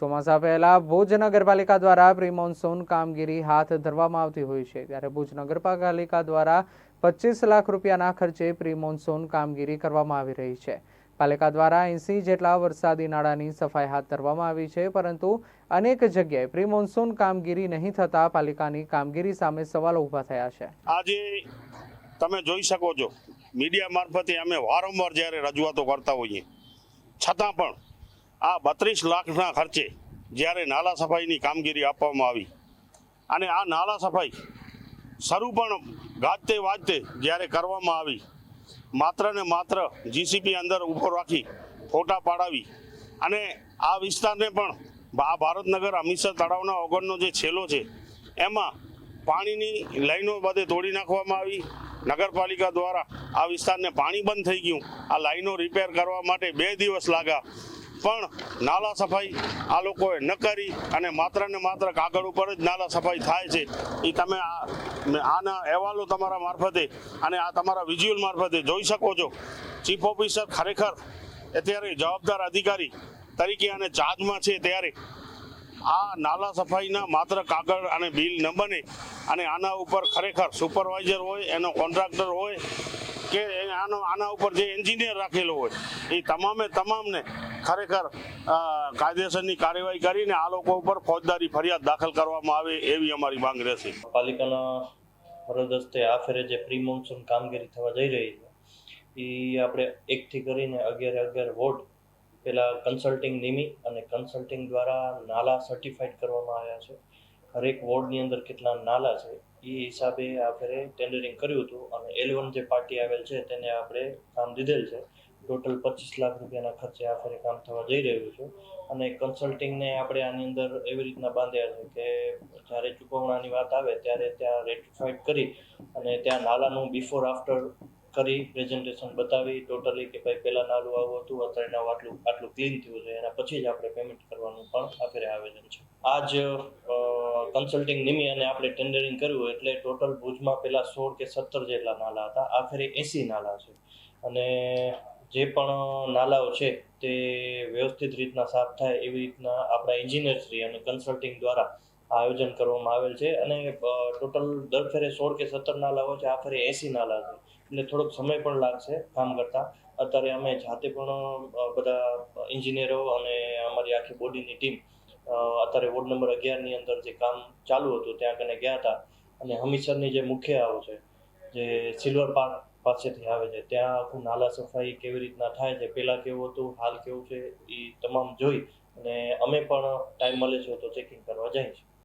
ચોમાસા પહેલા ભુજ નગરપાલિકા દ્વારા પ્રી મોન્સૂન કામગીરી હાથ ધરવામાં આવતી હોય છે. ત્યારે ભુજ નગરપાલિકા દ્વારા પચીસ લાખ રૂપિયાના ખર્ચે પ્રી મોન્સૂન કામગીરી કરવામાં આવી રહી છે. પાલિકા દ્વારા એંસી જેટલા વરસાદી નાળાની સફાઈ હાથ ધરવામાં આવી છે, પરંતુ અનેક જગ્યાએ પ્રી મોન્સૂન કામગીરી નહીં થતા પાલિકાની કામગીરી સામે સવાલો ઊભા થયા છે. આજે તમે જોઈ શકો છો, મીડિયા મારફતે અમે વારંવાર જ્યારે રજૂઆતો કરતા હોઈએ, છતાં પણ આ બત્રીસ લાખના ખર્ચે જ્યારે નાલા સફાઈની કામગીરી આપવામાં આવી. અને આ નાલા સફાઈ શરૂ પણ ગાજતે વાજતે જ્યારે કરવામાં આવી, માત્ર ને માત્ર જીસીપી અંદર ઊભો રાખી ફોટા પાડાવી અને આ વિસ્તારને પણ આ ભારતનગર અમીસર તળાવના ઓગણનો જે છેલ્લો છે, એમાં પાણીની લાઈનો બધે તોડી નાખવામાં આવી. નગરપાલિકા દ્વારા આ વિસ્તારને પાણી બંધ થઈ ગયું. આ લાઈનો રિપેર કરવા માટે બે દિવસ લાગ્યા. પણ નાલા સફાઈ આ લોકોએ ન કરી અને માત્ર ને માત્ર કાગળ ઉપર જ નાલા સફાઈ થાય છે. એ તમે આના અહેવાલો તમારા મારફતે અને આ તમારા વિઝ્યુઅલ મારફતે જોઈ શકો છો. ચીફ ઓફિસર ખરેખર અત્યારે જવાબદાર અધિકારી તરીકે અને ચાર્જમાં છે ત્યારે આ નાલા સફાઈના માત્ર કાગળ અને બિલ ન બને અને આના ઉપર ખરેખર સુપરવાઇઝર હોય, એનો કોન્ટ્રાક્ટર હોય કે આનો આના ઉપર જે એન્જિનિયર રાખેલો હોય, એ તમામે તમામને ખરેખર કાયદેસરની કાર્યવાહી કરીને આ લોકો ઉપર ફોજદારી ફરિયાદ દાખલ કરવામાં આવે એવી અમારી માંગ રહેશે. પાલિકાના ફરજ હસ્તે આ ફેરે જે પ્રી મોન્સૂન કામગીરી થવા જઈ રહી છે, એ આપણે એકથી કરીને અગિયાર અગિયાર વોર્ડ, પેલા કન્સલ્ટિંગ નિમી અને કન્સલ્ટિંગ દ્વારા નાલા સર્ટિફાઈડ કરવામાં આવ્યા છે. હરેક વોર્ડની અંદર કેટલા નાલા છે, એ હિસાબે આપણે ટેન્ડરિંગ કર્યું હતું અને એલેવન જે પાર્ટી આવેલ છે તેને આપણે કામ દીધેલ છે. ટોટલ પચીસ લાખ રૂપિયાના ખર્ચે આ ફેરે કામ થવા જઈ રહ્યું છે અને કન્સલ્ટિંગને આપણે આની અંદર એવી રીતના બાંધ્યા છે કે જ્યારે ચૂકવણાની વાત આવે ત્યારે ત્યાં રેટિફાઈડ કરી અને ત્યાં નાલાનું બિફોર આફ્ટર કરી પ્રેઝન્ટેશન બતાવી ટોટલી કે ભાઈ પહેલાં નાલું આવું હતું અત્યારે આટલું આટલું ક્લીન થયું છે, એના પછી જ આપણે પેમેન્ટ કરવાનું પણ આખરે આવેદન છે. આ જ કન્સલ્ટિંગ નિમી અને આપણે ટેન્ડરિંગ કર્યું એટલે ટોટલ ભુજમાં પહેલાં સોળ કે સત્તર જેટલા નાલા હતા. આખરે એંસી નાલા છે. અને જે પણ નાલાઓ છે તે વ્યવસ્થિત રીતના સાફ થાય એવી રીતના આપણા એન્જિનિયરશ્રી અને કન્સલ્ટિંગ દ્વારા આયોજન કરવામાં આવેલ છે. અને ટોટલ દર ફેરે સોળ કે સત્તર નાલાઓ છે આ ફેરે એંસી નાલા છે. એટલે થોડોક સમય પણ લાગશે કામ કરતાં. અત્યારે અમે જાતે પણ બધા એન્જિનિયરો અને અમારી આખી બોડીની ટીમ અત્યારે વોર્ડ નંબર અગિયારની અંદર જે કામ ચાલુ હતું, ત્યાં કને ગયા હતા. અને હમીસરની જે મુખ્ય આવ છે, જે સિલ્વર પાર્ક પાસેથી આવે છે, ત્યાં આખું નાલા સફાઈ કેવી રીતના થાય છે પહેલાં કેવું હતું, હાલ કેવું છે એ તમામ જોઈ અને અમે પણ ટાઈમ મળે છે તો ચેકિંગ કરવા છીએ